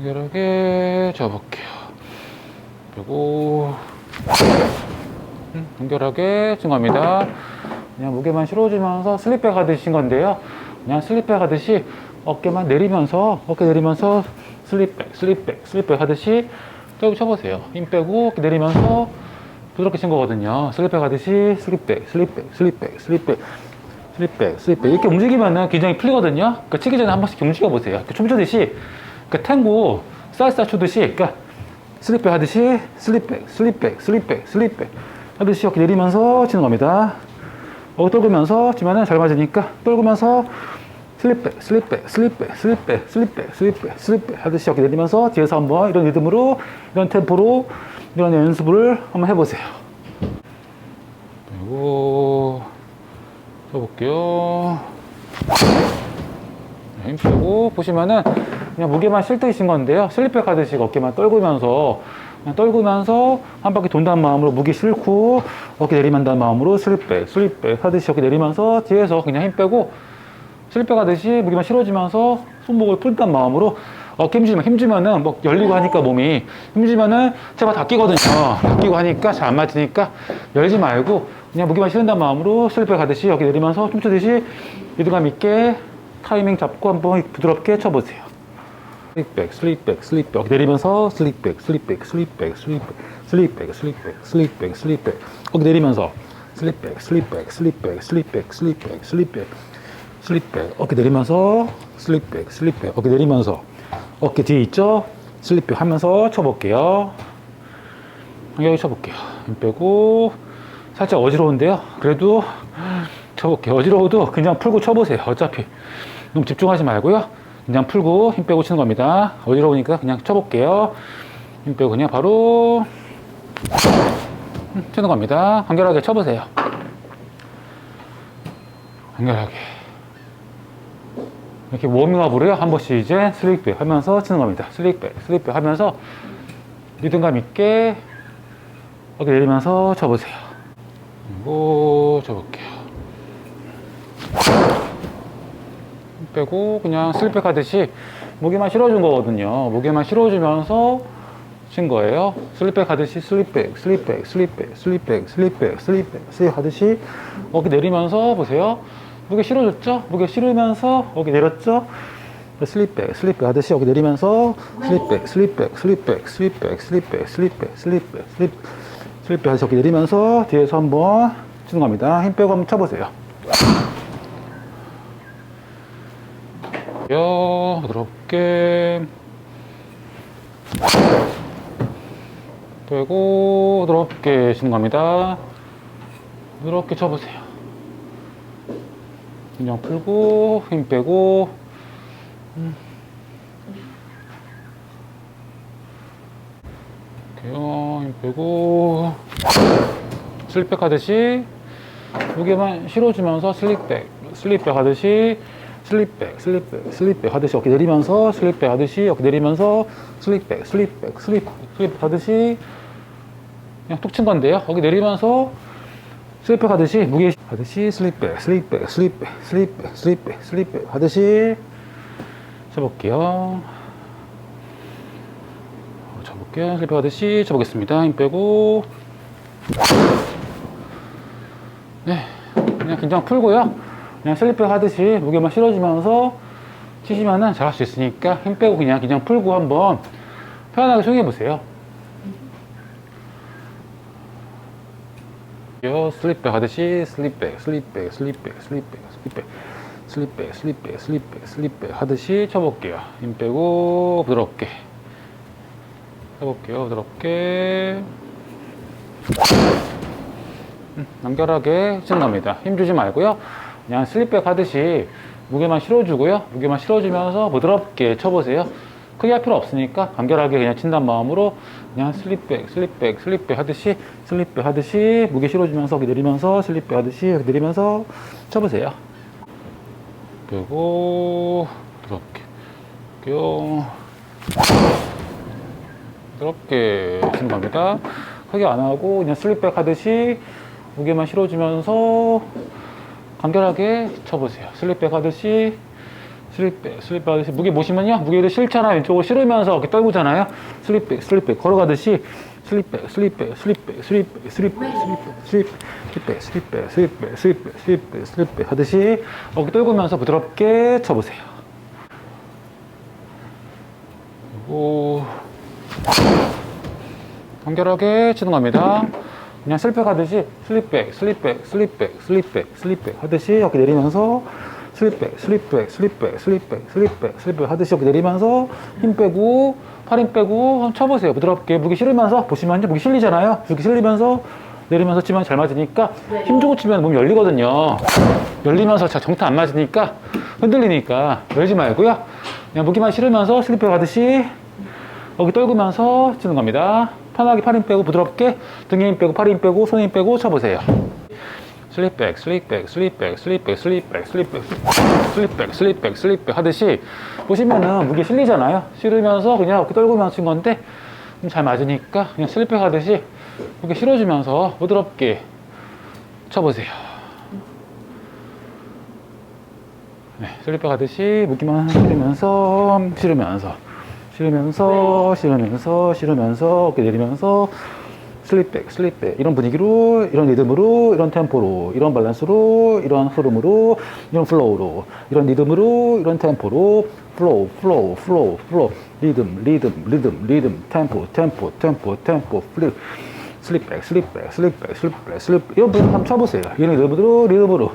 간결하게 접을게요. 그리고 음, 간결하게 증가합니다. 그냥 무게만 실어주면서 슬립백 하듯이 신 건데요. 그냥 슬립백 하듯이 어깨만 내리면서 어깨 내리면서 슬립백, 슬립백, 슬립백 하듯이 쭉 쳐보세요. 힘 빼고 어깨 내리면서 부드럽게 친 거거든요. 슬립백 하듯이 슬립백, 슬립백, 슬립백, 슬립백, 슬립백, 슬립백 이렇게 움직이면은 굉장히 풀리거든요. 그러니까 치기 전에 한 번씩 움직여 보세요. 춤추듯이, 그러니까 탱고 살사 추듯이, 그러니까 슬립백 하듯이 슬립백, 슬립백, 슬립백, 슬립백 하듯이 어깨 내리면서 치는 겁니다. 어, 떨구면서 치면은 잘 맞으니까 떨구면서 슬립백, 슬립백, 슬립백, 슬립백, 슬립백, 슬립백, 슬립백 하듯이 어깨 내리면서 뒤에서 한번 이런 리듬으로 이런 템포로 이런 연습을 한번 해보세요. 그리고 해볼게요. 네, 힘 빼고 보시면은 그냥 무게만 실뜨신 건데요. 슬립백 하듯이 어깨만 떨구면서 그냥 떨구면서 한 바퀴 돈다는 마음으로 무게 실고 어깨 내리만다는 마음으로 슬립백, 슬립백 하듯이 어깨 내리면서 뒤에서 그냥 힘 빼고 슬립백 하듯이 무게만 실어주면서 손목을 풀다는 마음으로 어깨 힘주면 힘주면은 뭐 열리고 하니까 몸이 힘주면은 제가 다 끼거든요. 다 끼고 하니까 잘 안 맞으니까 열지 말고 그냥 무게만 실은다는 마음으로 슬립백 하듯이 어깨 내리면서 춤추듯이 리듬감 있게 타이밍 잡고 한번 부드럽게 쳐보세요. 슬립백, 슬립백, 슬립백 내리면서 슬립백, 슬립백, 슬립백, 슬립백, 슬립백, 슬립백, 슬립백, 슬립백 어깨 내리면서 슬립백, 슬립백, 슬립백, 슬립백, 슬립백, 슬립백 슬립백 어깨 내리면서 슬립백 슬립백 어깨 내리면서 어깨 뒤에 있죠 슬립백 하면서 쳐볼게요 여기 쳐볼게요 힘 빼고 살짝 어지러운데요 그래도 쳐볼게요 어지러워도 그냥 풀고 쳐보세요 어차피 너무 집중하지 말고요 그냥 풀고 힘 빼고 치는 겁니다. 어지러우니까 그냥 쳐볼게요. 힘 빼고 그냥 바로 치는 겁니다. 간결하게 쳐보세요. 간결하게. 이렇게 워밍업으로요? 한 번씩 이제 슬릭백 하면서 치는 겁니다. 슬릭백 슬릭백 하면서 리듬감 있게 어깨 내리면서 쳐보세요. 그리고 쳐볼게요. 힘 빼고 그냥 슬릭백 하듯이 무게만 실어준 거거든요 무게만 실어주면서 친 거예요 슬립백 하듯이 슬립백 슬립백 슬립백 슬립백 슬립백 슬립백 슬립 하듯이 어깨 내리면서 보세요 무게 실어줬죠? 무게 실으면서 어깨 내렸죠? 슬립백, 슬립백 하듯이 어깨 내리면서 슬립백, 슬립백, 슬립백, 슬립백, 슬립백, 슬립백, 슬립백, 슬립, 슬립백 하듯이 어깨 내리면서 뒤에서 한번 치는 겁니다. 힘 빼고 한번 쳐보세요. 요, 부드럽게 빼고 부드럽게 치는 겁니다. 부드럽게 쳐보세요. 그냥 풀고 힘 빼고 음. 이렇게요 힘 빼고 슬립백 하듯이 무게만 실어주면서 슬립백 슬립백 하듯이 슬립백 슬립백 슬립백 하듯이 어깨 내리면서 슬립백 하듯이 어깨 내리면서 슬립백 슬립백 슬립백 슬립백 하듯이 그냥 툭 친 건데요. 어깨 내리면서 슬립백 하듯이 무게 하듯이 슬립백 슬립백 슬립백 슬립백 슬립백 슬립백 하듯이 쳐볼게요. 어, 쳐볼게요. 슬립백 하듯이 쳐보겠습니다. 힘 빼고. 네 그냥 긴장 풀고요 그냥 슬립백 하듯이 무게만 실어주면서 치시면은 잘할 수 있으니까 힘 빼고 그냥 긴장 풀고 한번 편안하게 수행해 보세요. 요 슬립백 하듯이 슬립백 슬립백 슬립백 슬립백 슬립백 슬립백 슬립백 슬립백 슬립백 하듯이 쳐볼게요. 힘 빼고 부드럽게. 해볼게요. 부드럽게. 음, 간결하게 치는 겁니다. 힘 주지 말고요 그냥 슬립백 하듯이 무게만 실어주고요 무게만 실어주면서 부드럽게 쳐보세요 크게 할 필요 없으니까 간결하게 그냥 친다는 마음으로 그냥 슬립백, 슬립백, 슬립백 하듯이 슬립백 하듯이 무게 실어주면서 여기 내리면서 슬립백 하듯이 여기 내리면서 쳐보세요. 그리고 부드럽게, 껴 부드럽게 치는 겁니다. 크게 안 하고 그냥 슬립백 하듯이 무게만 실어주면서 간결하게 쳐보세요. 슬립백 하듯이 슬립백, 슬립백 하듯이 무게 보시면요. 무게를 실잖아요. 왼쪽으로 실으면서 이렇게 떨구잖아요. 슬립백, 슬립백 걸어가듯이 슬립백, 슬립백, 슬립백, 슬립백, 슬립백, 슬립백, 슬립백, 슬립백, 슬립백, 슬립백, 슬립백, 슬립백 하듯이 어깨 떨구면서 부드럽게 쳐보세요. 그리고 간결하게 치는 겁니다. 그냥 슬립백 하듯이 슬립백, 슬립백, 슬립백, 슬립백, 슬립백 하듯이 어깨 내리면서 슬립백, 슬립백, 슬립백, 슬립백, 슬립백, 슬립백 하듯이 어깨 내리면서 힘 빼고 팔 힘 빼고 한번 쳐보세요. 부드럽게 무게 실으면서 보시면요. 무게 실리잖아요. 이렇게 실리면서 내리면서 치면 잘 맞으니까 힘 주고 치면 몸이 열리거든요. 열리면서 잘 정타 안 맞으니까 흔들리니까 열지 말고요. 그냥 무게만 실으면서 슬립백 하듯이 여기 떨구면서 치는 겁니다. 편하게 팔 힘 빼고 부드럽게 등에 힘 빼고 팔 힘 빼고 손에 힘 빼고 쳐보세요. 슬립백, 슬립백, 슬립백, 슬립백, 슬립백, 슬립백, 슬립백, 슬립백, 슬립백 하듯이 보시면은 무게 실리잖아요. 실으면서 그냥 이렇게 떨구면서 친 건데 좀잘 맞으니까 그냥 슬립백 하듯이 이렇게 실어주면서 부드럽게 쳐보세요. 네, 슬립백 하듯이 무기만 실으면서 실으면서 실으면서 실으면서 실으면서 어깨 내리면서 슬립백 슬립백. 이런 분위기로 이런 리듬으로 이런 템포로 이런 밸런스로 이런 흐름으로 이런 플로우로 이런 리듬으로 이런 템포로 플로우 플로우 플로우 플로우. 리듬 리듬 리듬 리듬. 템포 템포 템포 템포. 플립. 슬립백 슬립백 슬립백 슬립백 슬립 이런 분위기 한번 쳐보세요. 이런 리듬으로 리듬으로.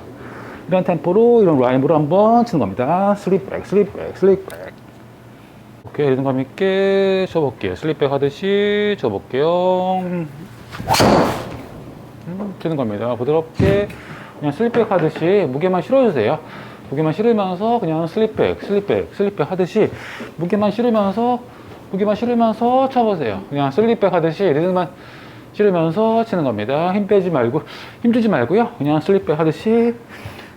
이런 템포로 이런 라임으로 한번 치는 겁니다. 슬립백 슬립백 슬립백 오케이 리듬감 있게 쳐볼게요. 슬립백 하듯이 쳐볼게요. 음, 치는 겁니다. 부드럽게 그냥 슬립백 하듯이 무게만 실어주세요. 무게만 실으면서 그냥 슬립백 슬립백 슬립백 하듯이 무게만 실으면서 무게만 실으면서 쳐보세요. 그냥 슬립백 하듯이 리듬만 실으면서 치는 겁니다. 힘 빼지 말고 힘 주지 말고요. 그냥 슬립백 하듯이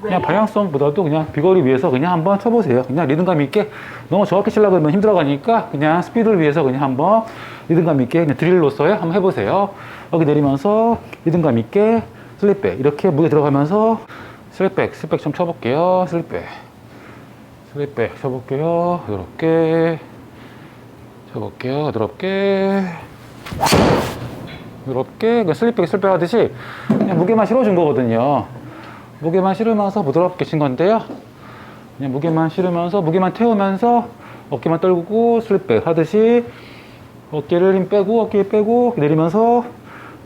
그냥 방향성보다도 그냥 비거리 위해서 그냥 한번 쳐보세요. 그냥 리듬감 있게 너무 정확히 치려고 하면 힘들어가니까 그냥 스피드를 위해서 그냥 한번 리듬감 있게 그냥 드릴로서요. 한번 해보세요. 여기 내리면서 리듬감 있게 슬립백 이렇게 무게 들어가면서 슬립백 슬립백 좀 쳐볼게요. 슬립백 슬립백 쳐볼게요. 이렇게 쳐볼게요. 부드럽게 부드럽게 그 슬립백 슬립백 하듯이 그냥 무게만 실어준 거거든요. 무게만 실으면서 부드럽게 친 건데요. 그냥 무게만 실으면서 무게만 태우면서 어깨만 떨구고 슬립백 하듯이 어깨를 힘 빼고 어깨 빼고 내리면서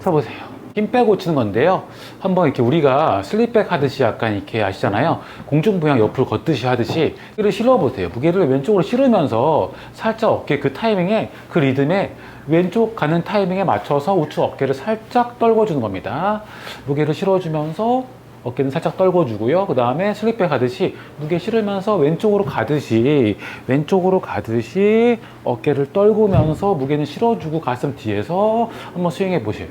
쳐보세요. 힘 빼고 치는 건데요. 한번 이렇게 우리가 슬립백 하듯이 약간 이렇게 아시잖아요. 공중부양 옆으로 걷듯이 하듯이 무게를 실어보세요. 무게를 왼쪽으로 실으면서 살짝 어깨 그 타이밍에 그 리듬에 왼쪽 가는 타이밍에 맞춰서 우측 어깨를 살짝 떨궈주는 겁니다. 무게를 실어주면서 어깨는 살짝 떨궈주고요. 그 다음에 슬립백 하듯이 무게 실으면서 왼쪽으로 가듯이 왼쪽으로 가듯이 어깨를 떨구면서 무게는 실어주고 가슴 뒤에서 한번 스윙해 보세요.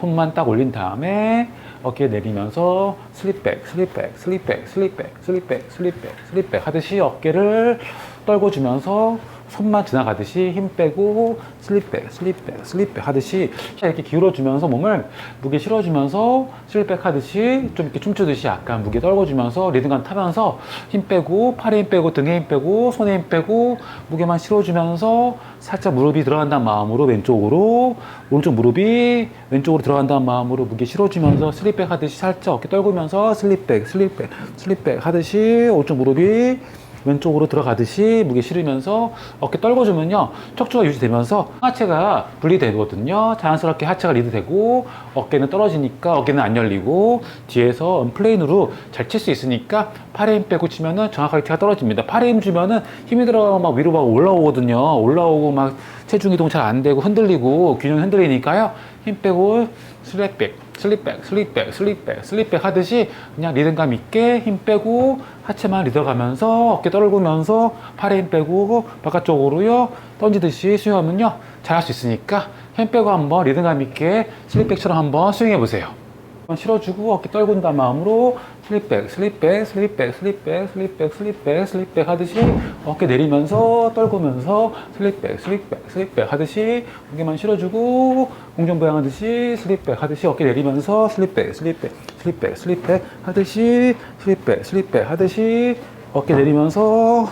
손만 딱 올린 다음에 어깨 내리면서 슬립백, 슬립백, 슬립백, 슬립백, 슬립백, 슬립백, 슬립백 하듯이 어깨를 떨궈주면서 손만 지나가듯이 힘 빼고 슬립백, 슬립백, 슬립백 하듯이 이렇게 기울어주면서 몸을 무게 실어주면서 슬립백 하듯이 좀 이렇게 춤추듯이 약간 무게 떨궈주면서 리듬감 타면서 힘 빼고 팔에 힘 빼고 등에 힘 빼고 손에 힘 빼고 무게만 실어주면서 살짝 무릎이 들어간다는 마음으로 왼쪽으로 오른쪽 무릎이 왼쪽으로 들어간다는 마음으로 무게 실어주면서 슬립백 하듯이 살짝 어깨 떨구면서 슬립백, 슬립백, 슬립백 하듯이 오른쪽 무릎이 왼쪽으로 들어가듯이 무게 실으면서 어깨 떨궈주면요. 척추가 유지되면서 하체가 분리되거든요. 자연스럽게 하체가 리드되고 어깨는 떨어지니까 어깨는 안 열리고 뒤에서 언플레인으로 잘 칠 수 있으니까 팔에 힘 빼고 치면은 정확하게 티가 떨어집니다. 팔에 힘 주면은 힘이 들어가면 막 위로 막 올라오거든요. 올라오고 막 체중 이동 잘 안 되고 흔들리고 균형 흔들리니까요 힘 빼고 슬립백 슬립백, 슬립백, 슬립백, 슬립백 하듯이 그냥 리듬감 있게 힘 빼고 하체만 리더가면서 어깨 떨구면서 팔에 힘 빼고 바깥쪽으로요 던지듯이 스윙하면요 잘할 수 있으니까 힘 빼고 한번 리듬감 있게 슬립백처럼 한번 스윙해 보세요. 실어주고 어깨 떨군다 마음으로 슬립백, 슬립백, 슬립백, 슬립백, 슬립백, 슬립백, 슬립백 하듯이 어깨 내리면서 떨구면서 슬립백, 슬립백, 슬립백 하듯이 어깨만 실어주고 공중부양 하듯이 슬립백 하듯이 어깨 내리면서 슬립백, 슬립백, 슬립백, 슬립백 하듯이 슬립백, 슬립백 하듯이 어깨 내리면서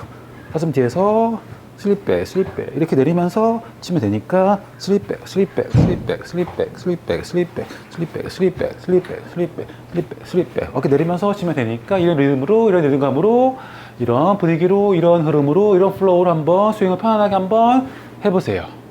가슴 뒤에서 슬립백, 슬립백 이렇게 내리면서 치면 되니까 슬립백, 슬립백, 슬립백, 슬립백, 슬립백, 슬립백, 슬립백, 슬립백, 슬립백, 슬립백, 슬립백, 슬립백 어깨 내리면서 치면 되니까 이런 리듬으로 이런 리듬감으로 이런 분위기로 이런 흐름으로 이런 플로우로 한번 스윙을 편안하게 한번 해보세요.